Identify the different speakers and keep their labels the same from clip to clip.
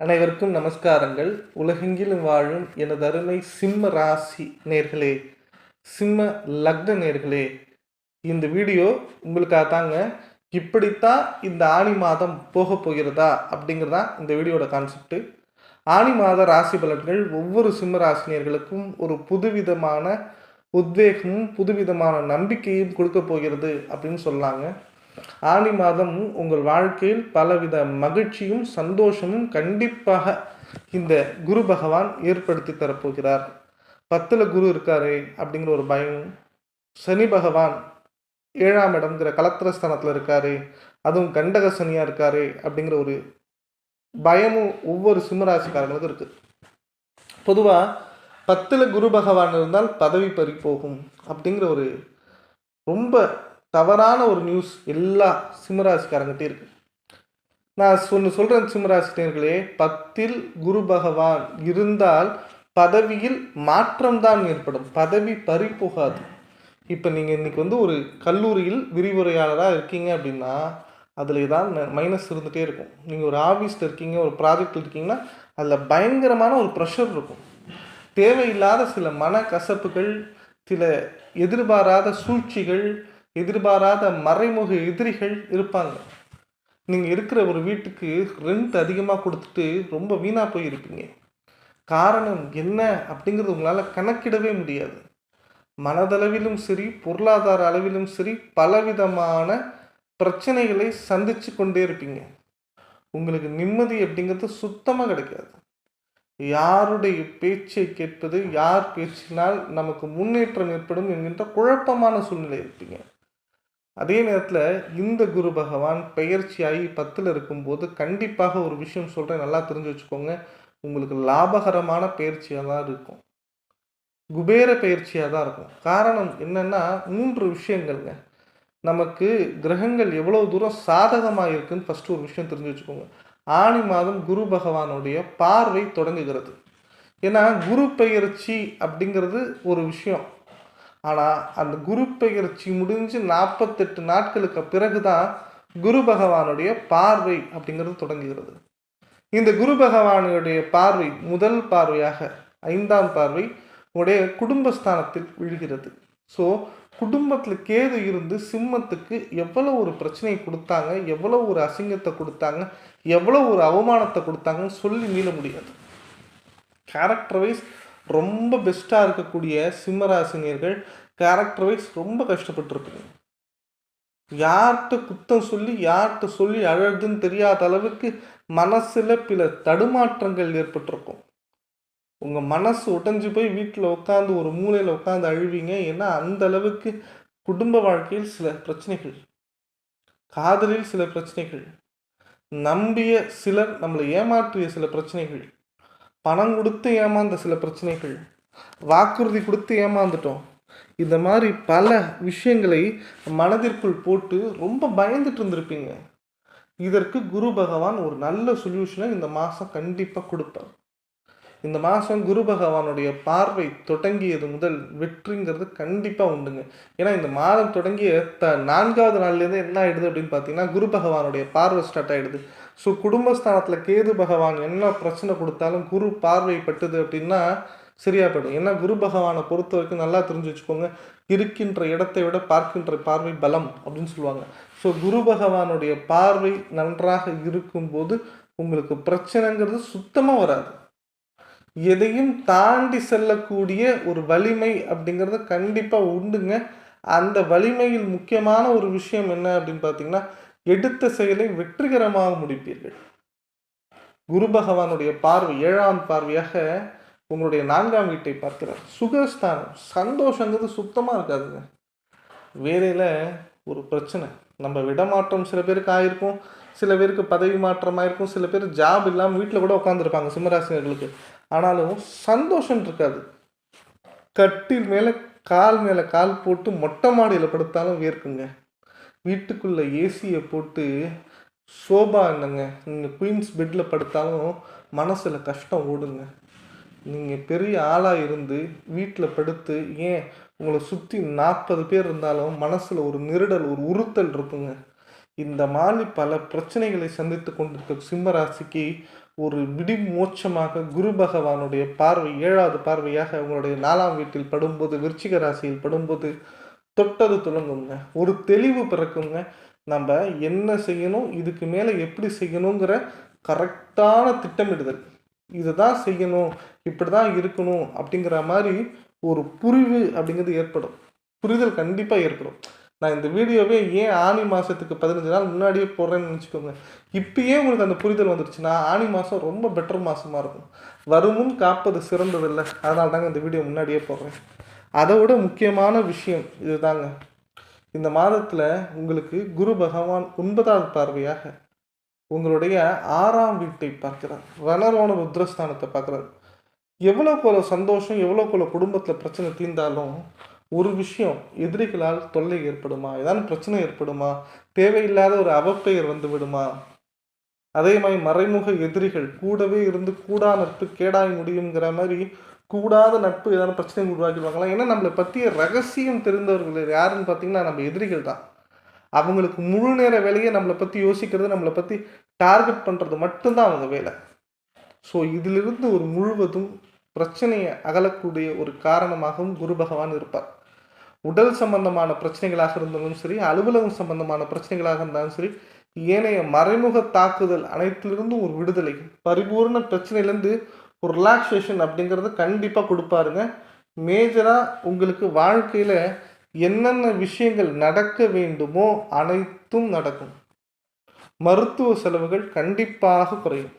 Speaker 1: அனைவருக்கும் நமஸ்காரங்கள். உலகெங்கிலும் வாழும் எனது அருமை சிம்ம ராசி நேர்களே சிம்ம லக்ன நேர்களே இந்த வீடியோ உங்களுக்காக தாங்க. இப்படித்தான் இந்த ஆணி மாதம் போக போகிறதா அப்படிங்கிறதா இந்த வீடியோட கான்செப்ட் ஆணி மாத ராசி பலன்கள் ஒவ்வொரு சிம்ம ராசினியர்களுக்கும் ஒரு புதுவிதமான உத்வேகமும் புதுவிதமான நம்பிக்கையும் கொடுக்க போகிறது அப்படின்னு சொல்லாங்க. ஆணி மாதம் உங்கள் வாழ்க்கையில் பலவித மகிழ்ச்சியும் சந்தோஷமும் கண்டிப்பாக இந்த குரு பகவான் ஏற்படுத்தி தரப்போகிறார். பத்தில் குரு இருக்காரு அப்படிங்கிற ஒரு பயம். சனி பகவான் ஏழாம் இடம்ங்கிற கலத்திரஸ்தானத்தில் இருக்காரு அதுவும் கண்டக சனியாக இருக்காரு அப்படிங்கிற ஒரு பயமும் ஒவ்வொரு சிம்மராசிக்காரங்களுக்கும் இருக்குது பொதுவாக பத்தில் குரு பகவான் இருந்தால் பதவி பறி போகும் அப்படிங்கிற ஒரு ரொம்ப தவறான ஒரு நியூஸ் எல்லா சிம்மராசிக்காரங்கிட்டே இருக்கு. நான் ஒன்று சொல்கிறேன் சிம்மராசினியர்களே பத்தில் குரு பகவான் இருந்தால் பதவியில் மாற்றம்தான் ஏற்படும். பதவி பறி போகாது இப்போ நீங்கள் இன்றைக்கி வந்து ஒரு கல்லூரியில் விரிவுரையாளராக இருக்கீங்க அப்படின்னா அதில் தான் மைனஸ் இருந்துகிட்டே இருக்கும். நீங்கள் ஒரு ஆஃபீஸில் இருக்கீங்க ஒரு ப்ராஜெக்ட் இருக்கீங்கன்னா அதில் பயங்கரமான ஒரு ப்ரெஷர் இருக்கும். தேவையில்லாத சில மன கசப்புகள் சில எதிர்பாராத சூழ்ச்சிகள் எதிர்பாராத மறைமுக எதிரிகள் இருப்பாங்க. நீங்கள் இருக்கிற ஒரு வீட்டுக்கு ரெண்ட் அதிகமாக கொடுத்துட்டு ரொம்ப வீணாக போயிருப்பீங்க. காரணம் என்ன அப்படிங்கிறது உங்களால் கணக்கிடவே முடியாது. மனதளவிலும் சரி பொருளாதார அளவிலும் சரி பலவிதமான பிரச்சனைகளை சந்திச்சு கொண்டே இருப்பீங்க. உங்களுக்கு நிம்மதி அப்படிங்கிறது சுத்தமாக கிடைக்காது. யாருடைய பேச்சை கேட்பது யார் பேச்சினால் நமக்கு முன்னேற்றம் ஏற்படும் என்கின்ற குழப்பமான சூழ்நிலை இருப்பீங்க. அதே நேரத்தில் இந்த குரு பகவான் பெயர்ச்சியாகி பத்தில் இருக்கும்போது கண்டிப்பாக ஒரு விஷயம் சொல்கிறேன் நல்லா தெரிஞ்சு வச்சுக்கோங்க. உங்களுக்கு லாபகரமான பயிற்சியாக தான் இருக்கும். குபேர பயிற்சியாக தான் இருக்கும். காரணம் என்னென்னா மூன்று விஷயங்கள்ங்க. நமக்கு கிரகங்கள் எவ்வளோ தூரம் சாதகமாக இருக்குன்னு ஃபஸ்ட்டு ஒரு விஷயம் தெரிஞ்சு வச்சுக்கோங்க. ஆணி மாதம் குரு பகவானுடைய பார்வை தொடங்குகிறது. ஏன்னா குரு பெயர்ச்சி அப்படிங்கிறது ஒரு விஷயம். ஆனால் அந்த குரு பெயர்ச்சி முடிஞ்சு நாற்பத்தெட்டு நாட்களுக்கு பிறகு தான் குரு பகவானுடைய பார்வை அப்படிங்கிறது தொடங்குகிறது. இந்த குரு பகவானுடைய பார்வை முதல் பார்வையாக ஐந்தாம் பார்வை உடைய குடும்பஸ்தானத்தில் விழுகிறது. ஸோ குடும்பத்தில் கேது இருந்து சிம்மத்துக்கு எவ்வளோ ஒரு பிரச்சனையை கொடுத்தாங்க எவ்வளோ ஒரு அசிங்கத்தை கொடுத்தாங்க எவ்வளோ ஒரு அவமானத்தை கொடுத்தாங்கன்னு சொல்லி மீள முடியாது. கேரக்டர் வைஸ் ரொம்ப பெஸ்ட்டாக இருக்கக்கூடிய சிம்மராசினியர்கள் கேரக்டர் வைஸ் ரொம்ப கஷ்டப்பட்டுருக்குங்க யார்கிட்ட குத்தம் சொல்லி யார்கிட்ட சொல்லி அழகுன்னு தெரியாத அளவுக்கு மனசில் பிற தடுமாற்றங்கள் ஏற்பட்டிருக்கும். உங்கள் மனசு உடைஞ்சு போய் வீட்டில் உட்காந்து ஒரு மூலையில் உட்காந்து அழுவீங்க. ஏன்னா அந்த அளவுக்கு குடும்ப வாழ்க்கையில் சில பிரச்சனைகள். காதலில் சில பிரச்சனைகள். நம்பிய சிலர் நம்மளை ஏமாற்றிய சில பிரச்சனைகள். பணம் கொடுத்து ஏமாந்த சில பிரச்சனைகள் வாக்குறுதி கொடுத்து ஏமாந்துட்டோம். இந்த மாதிரி பல விஷயங்களை மனதிற்குள் போட்டு ரொம்ப பயந்துட்டு இருந்திருப்பீங்க. இதற்கு குரு பகவான் ஒரு நல்ல சொல்யூஷனை இந்த மாதம் கண்டிப்பாக கொடுப்பார். இந்த மாதம் குரு பகவானுடைய பார்வை தொடங்கியது முதல் வெற்றிங்கிறது கண்டிப்பாக உண்டுங்க. ஏன்னா இந்த மாதம் தொடங்கிய த நான்காவது நாள்லேருந்து என்ன ஆகிடுது அப்படின்னு பார்த்தீங்கன்னா குரு பகவானுடைய பார்வை ஸ்டார்ட் ஆகிடுது ஸோ குடும்பஸ்தானத்தில் கேது பகவான் என்ன பிரச்சனை கொடுத்தாலும் குரு பார்வைப்பட்டது அப்படின்னா சரியா போயிடும். ஏன்னா குரு பகவானை பொறுத்த வரைக்கும் நல்லா தெரிஞ்சு வச்சுக்கோங்க. இருக்கின்ற இடத்தை விட பார்க்கின்ற பார்வை பலம் அப்படின்னு சொல்லுவாங்க. ஸோ குரு பகவானுடைய பார்வை நன்றாக இருக்கும்போது உங்களுக்கு பிரச்சனைங்கிறது சுத்தமாக வராது. எதையும் தாண்டி செல்லக்கூடிய ஒரு வலிமை அப்படிங்கிறது கண்டிப்பாக உண்டுங்க. அந்த வலிமையில் முக்கியமான ஒரு விஷயம் என்ன அப்படின்னு பார்த்தீங்கன்னா எடுத்த செயலை வெற்றிகரமாக முடிப்பீர்கள். குரு பகவானுடைய பார்வை ஏழாம் பார்வையாக உங்களுடைய நான்காம் வீட்டை பார்க்கிறார். சுகஸ்தானம் சந்தோஷங்கிறது சுத்தமாக இருக்காதுங்க. வேலையில் ஒரு பிரச்சனை. நம்ம விடமாற்றம் சில பேருக்கு ஆயிருக்கும் சில பேருக்கு பதவி மாற்றமாக இருக்கும் சில பேர் ஜாப் இல்லாமல் வீட்டில் கூட உட்காந்துருப்பாங்க சிம்மராசினர்களுக்கு ஆனாலும் சந்தோஷம் இருக்காது. கட்டில் மேலே கால் மேலே கால் போட்டு மொட்டை மாடியில் படுத்தாலும் வேர்க்குங்க வீட்டுக்குள்ளே ஏசியை போட்டு சோபா என்னங்க? நீங்கள் குயின்ஸ் பெட்டில் படுத்தாலும் மனசில் கஷ்டம் ஓடுங்க. நீங்கள் பெரிய ஆளாக இருந்து வீட்டில் படுத்து ஏன் உங்களை சுற்றி நாற்பது பேர் இருந்தாலும் மனசில் ஒரு நெருடல் ஒரு உறுத்தல் இருக்குங்க. இந்த மாதிரி பல பிரச்சனைகளை சந்தித்து கொண்டிருக்க சிம்ம ராசிக்கு ஒரு விடிமோச்சமாக குரு பகவானுடைய பார்வை ஏழாவது பார்வையாக உங்களுடைய நாலாம் வீட்டில் படும்போது விருச்சிக ராசியில் படும்போது தொட்டது துளங்குங்க ஒரு தெளிவு பிறக்குங்க. நம்ம என்ன செய்யணும் இதுக்கு மேலே எப்படி செய்யணுங்கிற கரெக்டான திட்டமிடுதல். இதை தான் செய்யணும் இப்படி தான் இருக்கணும் அப்படிங்கிற மாதிரி ஒரு புரிவு அப்படிங்கிறது ஏற்படும். புரிதல் கண்டிப்பாக ஏற்படும். நான் இந்த வீடியோவே ஏன் ஆனி மாதத்துக்கு பதினஞ்சு நாள் முன்னாடியே போடுறேன்னு நினச்சிக்கோங்க. இப்பயே உங்களுக்கு அந்த புரிதல் வந்துருச்சுன்னா ஆனி மாதம் ரொம்ப பெட்டர் மாதமாக இருக்கும். வருமுன் காப்பது சிறந்ததில்லை. அதனால தாங்க இந்த வீடியோ முன்னாடியே போடுறேன். அதை விட முக்கியமான விஷயம் இதுதாங்க. இந்த மாதத்தில் உங்களுக்கு குரு பகவான் ஒன்பதாவது பார்வையாக உங்களுடைய ஆறாம் வீட்டை பார்க்கிறார். ரணரோண ருத்ரஸ்தானத்தை பார்க்குறாரு. போல சந்தோஷம் எவ்வளோ போல குடும்பத்தில் பிரச்சனை தீர்ந்தாலும் ஒரு விஷயம் எதிரிகளால் தொல்லை ஏற்படுமா? ஏதாவது பிரச்சனை ஏற்படுமா? தேவையில்லாத ஒரு அவப்பெயர் வந்து விடுமா? அதே மாதிரி மறைமுக எதிரிகள் கூடவே இருந்து கூடா நட்பு கேடாய் முடியுங்கிற மாதிரி கூடாத நட்பு ஏதாவது பிரச்சனை உருவாக்கிடுவாங்களா? ஏன்னா நம்மளை பற்றிய ரகசியம் தெரிந்தவர்கள் யாருன்னு பார்த்தீங்கன்னா நம்ம எதிரிகள் தான். அவங்களுக்கு முழு நேர வேலையை நம்மளை பற்றி யோசிக்கிறது நம்மளை பற்றி டார்கெட் பண்ணுறது மட்டும்தான் அவங்க வேலை. ஸோ இதிலிருந்து ஒரு முழுவதும் பிரச்சனையை அகலக்கூடிய ஒரு காரணமாகவும் குரு பகவான் இருப்பார். உடல் சம்பந்தமான பிரச்சனைகளாக இருந்தாலும் சரி அலுவலகம் சம்பந்தமான பிரச்சனைகளாக இருந்தாலும் சரி ஏனைய மறைமுக தாக்குதல் அனைத்திலிருந்தும் ஒரு விடுதலை பரிபூர்ண பிரச்சனையிலேருந்து ஒரு ரிலாக்ஸேஷன் அப்படிங்கிறது கண்டிப்பாக கொடுப்பாருங்க. மேஜராக உங்களுக்கு வாழ்க்கையில் என்னென்ன விஷயங்கள் நடக்க வேண்டுமோ அனைத்தும் நடக்கும். மருத்துவ செலவுகள் கண்டிப்பாக குறையும்.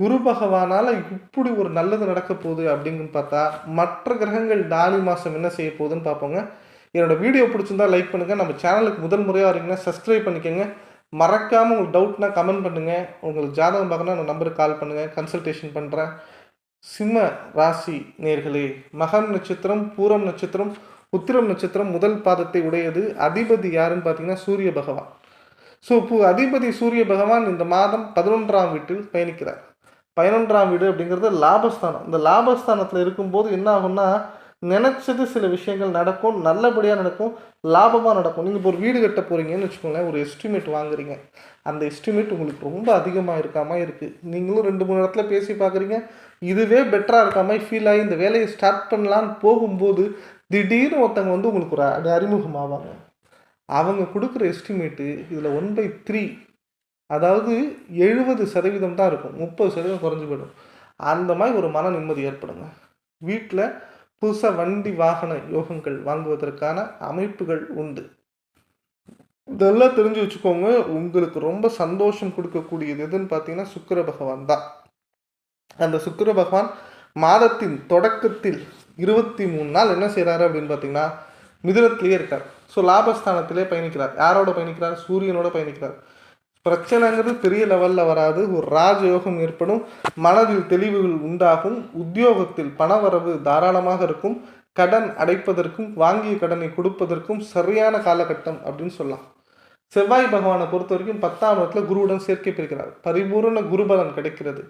Speaker 1: குரு பகவானால் இப்படி ஒரு நல்லது நடக்க போகுது அப்படின்னு பார்த்தா மற்ற கிரகங்கள் நாலு மாதம் என்ன செய்ய போகுதுன்னு பார்ப்போங்க. என்னோடய வீடியோ பிடிச்சிருந்தா லைக் பண்ணுங்கள் நம்ம சேனலுக்கு முதல் முறையாக வரீங்கன்னா சப்ஸ்கிரைப் பண்ணிக்கோங்க. மறக்காமல் உங்களுக்கு டவுட்னா கமெண்ட் பண்ணுங்கள் உங்களுக்கு ஜாதகம் பார்க்கணும் அந்த நம்பருக்கு கால் பண்ணுங்கள் கன்சல்டேஷன் பண்ணுறேன் சிம்ம ராசி நேர்களே மகம் நட்சத்திரம் பூரம் நட்சத்திரம் உத்திரம் நட்சத்திரம் முதல் பாதத்தை உடையது. அதிபதி யாருன்னு பார்த்தீங்கன்னா சூரிய பகவான். ஸோ இப்போ அதிபதி சூரிய பகவான் இந்த மாதம் பதினொன்றாம் வீட்டில் பயணிக்கிறார். பதினொன்றாம் வீடு அப்படிங்கிறது லாபஸ்தானம். இந்த லாபஸ்தானத்தில் இருக்கும்போது என்ன ஆகும்னா நினச்சது சில விஷயங்கள் நடக்கும் நல்லபடியாக நடக்கும் லாபமாக நடக்கும். நீங்கள் இப்போ ஒரு வீடு கட்ட போகிறீங்கன்னு வச்சுக்கோங்களேன் ஒரு எஸ்டிமேட் வாங்குறீங்க. அந்த எஸ்டிமேட் உங்களுக்கு ரொம்ப அதிகமாக இருக்காமல் இருக்குது நீங்களும் ரெண்டு மூணு இடத்துல பேசி பார்க்குறீங்க இதுவே பெட்டராக இருக்காம ஃபீல் ஆகி இந்த வேலையை ஸ்டார்ட் பண்ணலான்னு போகும்போது திடீர்னு ஒருத்தவங்க வந்து உங்களுக்கு ஒரு அறிமுகம் அறிமுகமாவாங்க. அவங்க கொடுக்குற எஸ்டிமேட்டு இதில் ஒன் பை த்ரீ அதாவது எழுபது சதவீதம் தான் இருக்கும். முப்பது சதவீதம் குறைஞ்சு போயிடும். அந்த மாதிரி ஒரு மன நிம்மதி ஏற்படுங்க. வீட்டில் புதுசாக வண்டி வாகன யோகங்கள் வாங்குவதற்கான அமைப்புகள் உண்டு. இதெல்லாம் தெரிஞ்சு வச்சுக்கோங்க உங்களுக்கு ரொம்ப சந்தோஷம் கொடுக்கக்கூடியது எதுன்னு பார்த்தீங்கன்னா சுக்கிர பகவான் தான். அந்த சுக்கிர பகவான் மாதத்தின் தொடக்கத்தில் இருபத்தி மூணு நாள் என்ன செய்கிறாரு அப்படின்னு பார்த்தீங்கன்னா மிதுனத்திலேயே இருக்கார். ஸோ லாபஸ்தானத்திலே பயணிக்கிறார். யாரோட பயணிக்கிறார்? சூரியனோட பயணிக்கிறார். பிரச்சனைங்கிறது பெரிய லெவலில் வராது. ஒரு ராஜயோகம் ஏற்படும். மனதில் தெளிவுகள் உண்டாகும். உத்தியோகத்தில் பணவரவு தாராளமாக இருக்கும். கடன் அடைப்பதற்கும் வாங்கிய கடனை கொடுப்பதற்கும் சரியான காலகட்டம் அப்படின்னு சொல்லலாம். செவ்வாய் பகவானை பொறுத்த வரைக்கும் பத்தாம் இடத்துல குருவுடன் சேர்க்கை பெறுகிறார். பரிபூரண குருபலன் கிடைக்கிறது.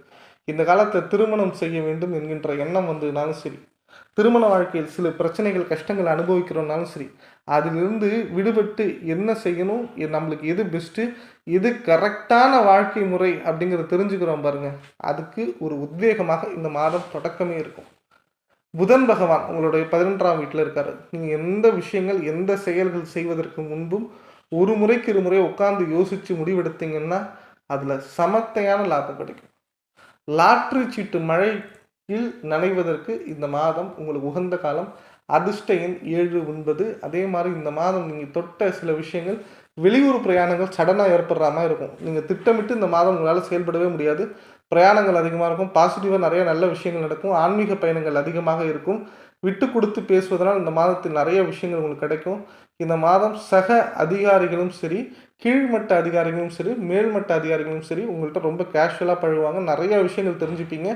Speaker 1: இந்த காலத்தை திருமணம் செய்ய வேண்டும் என்கின்ற எண்ணம் வந்ததுனாலும் சரி திருமண வாழ்க்கையில் சில பிரச்சனைகள் கஷ்டங்கள் அனுபவிக்கிறோம்னாலும் சரி அதிலிருந்து விடுபட்டு என்ன செய்யணும்? எ- நம்மளுக்கு எது பெஸ்ட்டு எது கரெக்டான வாழ்க்கை முறை அப்படிங்கிறத தெரிஞ்சுக்கிறோம் பாருங்க. அதுக்கு ஒரு உத்வேகமாக இந்த மாதம் தொடக்கமே இருக்கும். புதன் பகவான் உங்களுடைய பதினொன்றாம் வீட்டில் இருக்கார். நீங்கள் எந்த விஷயங்கள் எந்த செயல்கள் செய்வதற்கு முன்பும் ஒரு முறைக்கு இரு முறை உட்காந்து யோசித்து முடிவெடுத்தீங்கன்னா அதில் சமத்தையான லாபம் கிடைக்கும். லாட்ரி சீட்டு மழையில் நனைவதற்கு இந்த மாதம் உங்களுக்கு உகந்த காலம். அதிர்ஷ்ட எண் ஏழு ஒன்பது அதே மாதிரி இந்த மாதம் நீங்கள் தொட்ட சில விஷயங்கள் வெளியூர் பிரயாணங்கள் சடனாக ஏற்படுற மாதிரி இருக்கும். நீங்கள் திட்டமிட்டு இந்த மாதம் உங்களால் செயல்படவே முடியாது. பிரயாணங்கள் அதிகமாக இருக்கும். பாசிட்டிவாக நிறைய நல்ல விஷயங்கள் நடக்கும். ஆன்மீக பயணங்கள் அதிகமாக இருக்கும். விட்டு கொடுத்து பேசுவதனால் இந்த மாதத்தில் நிறைய விஷயங்கள் உங்களுக்கு கிடைக்கும். இந்த மாதம் சக அதிகாரிகளும் சரி கீழ்மட்ட அதிகாரிகளும் சரி மேல்மட்ட அதிகாரிகளும் சரி உங்கள்கிட்ட ரொம்ப கேஷுவலாக பழகுவாங்க. நிறைய விஷயங்கள் தெரிஞ்சுப்பீங்க.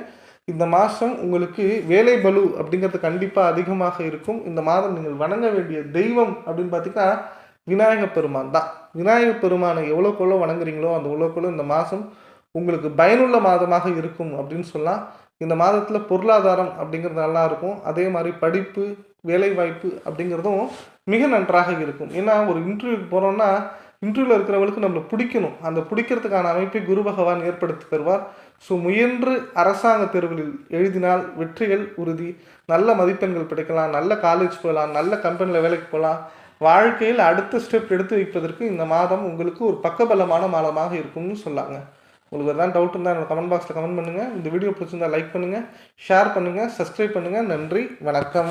Speaker 1: இந்த மாதம் உங்களுக்கு வேலை பலு அப்படிங்கிறது கண்டிப்பாக அதிகமாக இருக்கும். இந்த மாதம் நீங்கள் வணங்க வேண்டிய தெய்வம் அப்படின்னு பார்த்தீங்கன்னா விநாயக பெருமான் தான். விநாயக பெருமானை எவ்வளோக்கெவ்வளோ வணங்குறீங்களோ அந்த எவ்வளோக்கெவ்வளோ இந்த மாதம் உங்களுக்கு பயனுள்ள மாதமாக இருக்கும் அப்படின்னு சொல்லலாம் இந்த மாதத்தில் பொருளாதாரம் அப்படிங்கிறது நல்லா இருக்கும். அதே மாதிரி படிப்பு வேலைவாய்ப்பு அப்படிங்கிறதும் மிக நன்றாக இருக்கும். ஏன்னா ஒரு இன்டர்வியூக்கு போகிறோம்னா இன்டர்வியூவில் இருக்கிறவங்களுக்கு நம்மளை பிடிக்கணும். அந்த பிடிக்கிறதுக்கான அமைப்பை குரு பகவான் ஏற்படுத்தி தருவார். ஸோ முயன்று அரசாங்க தேர்வுகளில் எழுதினால் வெற்றிகள் உறுதி. நல்ல மதிப்பெண்கள் கிடைக்கலாம் நல்ல காலேஜ் போகலாம் நல்ல கம்பெனியில் வேலைக்கு போகலாம். வாழ்க்கையில் அடுத்த ஸ்டெப் எடுத்து வைப்பதற்கு இந்த மாதம் உங்களுக்கு ஒரு பக்கபலமான மாதமாக இருக்கும்னு சொல்லாங்க உங்களுக்கு தான் டவுட் இருந்தால் என்னோட கமெண்ட் பாக்ஸில் கமெண்ட் பண்ணுங்கள் இந்த வீடியோ பிடிச்சிருந்தா லைக் பண்ணுங்கள் ஷேர் பண்ணுங்கள் சப்ஸ்கிரைப் பண்ணுங்கள் நன்றி வணக்கம்.